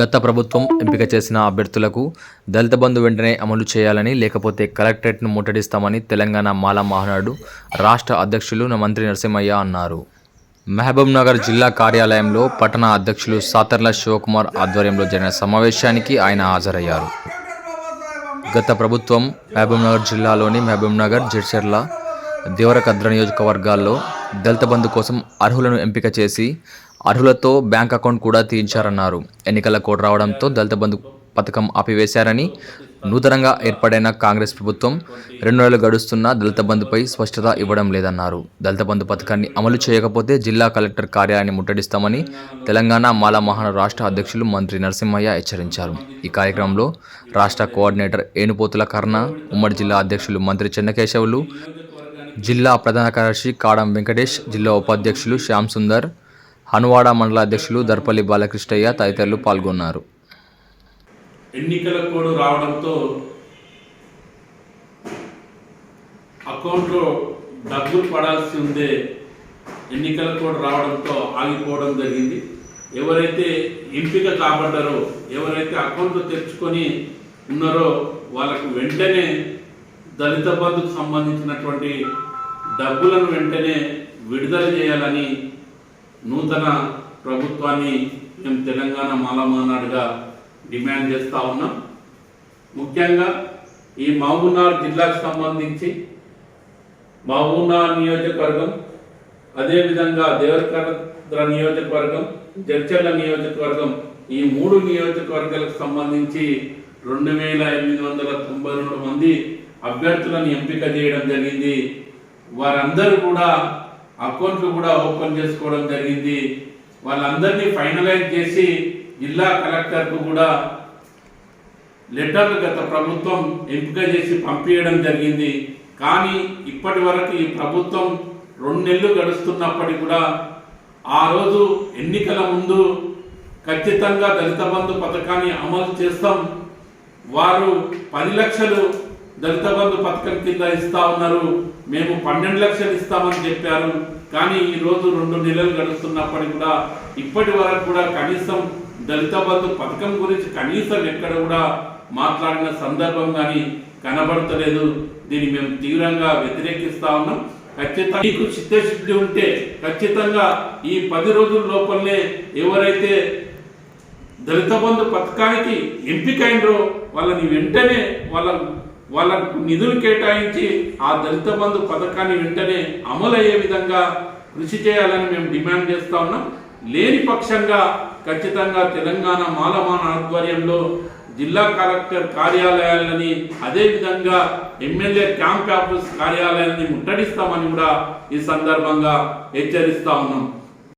గత ప్రభుత్వం ఎంపిక చేసిన అభ్యర్థులకు దళిత బంధు వెంటనే అమలు చేయాలని లేకపోతే కలెక్టరేట్ను ముట్టడిస్తామని తెలంగాణ మాల మహానాడు రాష్ట్ర అధ్యక్షులు న- మంత్రి నరసింహయ్య అన్నారు. మహబూబ్ నగర్ జిల్లా కార్యాలయంలో పట్టణ అధ్యక్షులు సాతర్ల శివకుమార్ ఆధ్వర్యంలో జరిగిన సమావేశానికి ఆయన హాజరయ్యారు. గత ప్రభుత్వం మహబూబ్ నగర్ జిల్లాలోని మహబూబ్ నగర్ జడ్చర్ల దేవరకద్ర నియోజకవర్గాల్లో దళిత బంధు కోసం అర్హులను ఎంపిక చేసి అర్హులతో బ్యాంక్ అకౌంట్ కూడా తీయించారన్నారు ఎన్నికల కోడ్ రావడంతో దళిత బంధు పథకం ఆపివేశారని నూతనంగా ఏర్పడైన కాంగ్రెస్ ప్రభుత్వం రెండు నెలలు గడుస్తున్న దళిత బంధుపై స్పష్టత ఇవ్వడం లేదన్నారు. దళిత బంధు పథకాన్ని అమలు చేయకపోతే జిల్లా కలెక్టర్ కార్యాలయాన్ని ముట్టడిస్తామని తెలంగాణ మాల మహాన రాష్ట్ర అధ్యక్షులు మంత్రి నరసింహయ్య హెచ్చరించారు. ఈ కార్యక్రమంలో రాష్ట్ర కోఆర్డినేటర్ ఏనుపోతుల కర్ణ ఉమ్మడి జిల్లా అధ్యక్షులు మంత్రి చెన్నకేశవులు జిల్లా ప్రధాన కార్యదర్శి కాడం వెంకటేష్ జిల్లా ఉపాధ్యక్షులు శ్యామ్ సుందర్ హనువాడ మండల అధ్యక్షులు దర్పల్లి బాలకృష్ణయ్య తదితరులు పాల్గొన్నారు. ఎన్నికల కోడ్ రావడంతో అకౌంట్లో డబ్బులు పడాల్సి ఉందే ఎన్నికల కోడ్ రావడంతో ఆగిపోవడం జరిగింది. ఎవరైతే ఎంపిక కాబడ్డారో ఎవరైతే అకౌంట్ తెచ్చుకొని ఉన్నారో వాళ్ళకు వెంటనే దళిత బంధుకు సంబంధించినటువంటి డబ్బులను వెంటనే విడుదల చేయాలని నూతన ప్రభుత్వాన్ని మేము తెలంగాణ మాలమానాడుగా డిమాండ్ చేస్తూ ఉన్నాం. ముఖ్యంగా ఈ మహబూబ్నగర్ జిల్లాకు సంబంధించి మహబూబ్నగర్ నియోజకవర్గం అదేవిధంగా దేవరకద్ర నియోజకవర్గం జడ్చర్ల నియోజకవర్గం ఈ మూడు నియోజకవర్గాలకు సంబంధించి రెండు వేల ఎనిమిది వందల తొంభై రెండు మంది అభ్యర్థులను ఎంపిక చేయడం జరిగింది. వారందరూ కూడా అకౌంట్లు కూడా ఓపెన్ చేసుకోవడం జరిగింది. వాళ్ళందరినీ ఫైనలైజ్ చేసి జిల్లా కలెక్టర్కు కూడా లెటర్లు గత ప్రభుత్వం ఎంపిక చేసి పంపించడం జరిగింది. కానీ ఇప్పటి వరకు ఈ ప్రభుత్వం రెండు నెలలు గడుస్తున్నప్పటికీ కూడా ఆ రోజు ఎన్నికల ముందు ఖచ్చితంగా దళిత బంధు పథకాన్ని అమలు చేస్తాం. వారు పది లక్షలు దళిత బంధు పథకం కింద ఇస్తా ఉన్నారు. మేము పన్నెండు లక్షలు ఇస్తామని చెప్పారు. కానీ ఈ రోజు రెండు నెలలు గడుస్తున్నప్పటికీ కూడా ఇప్పటి వరకు కూడా కనీసం దళిత బంధు పథకం గురించి కనీసం ఎక్కడ కూడా మాట్లాడిన సందర్భం కానీ కనబడతలేదు. దీన్ని మేము తీవ్రంగా వ్యతిరేకిస్తా ఉన్నాం. ఖచ్చితంగా మీకు చిత్తశుద్ధి ఉంటే ఖచ్చితంగా ఈ పది రోజుల లోపలనే ఎవరైతే దళిత బంధు పథకానికి ఎంపికైనరో వాళ్ళని వెంటనే వాళ్ళ వాళ్ళకు నిధులు కేటాయించి ఆ దళిత బంధు పథకాన్ని వెంటనే అమలు అయ్యే విధంగా కృషి చేయాలని మేము డిమాండ్ చేస్తా ఉన్నాం. లేని పక్షంగా ఖచ్చితంగా తెలంగాణ మాలమాన ఆధ్వర్యంలో జిల్లా కలెక్టర్ కార్యాలయాలని అదేవిధంగా ఎమ్మెల్యే క్యాంప్ ఆఫీస్ కార్యాలయాన్ని ముట్టడిస్తామని కూడా ఈ సందర్భంగా హెచ్చరిస్తా ఉన్నాం.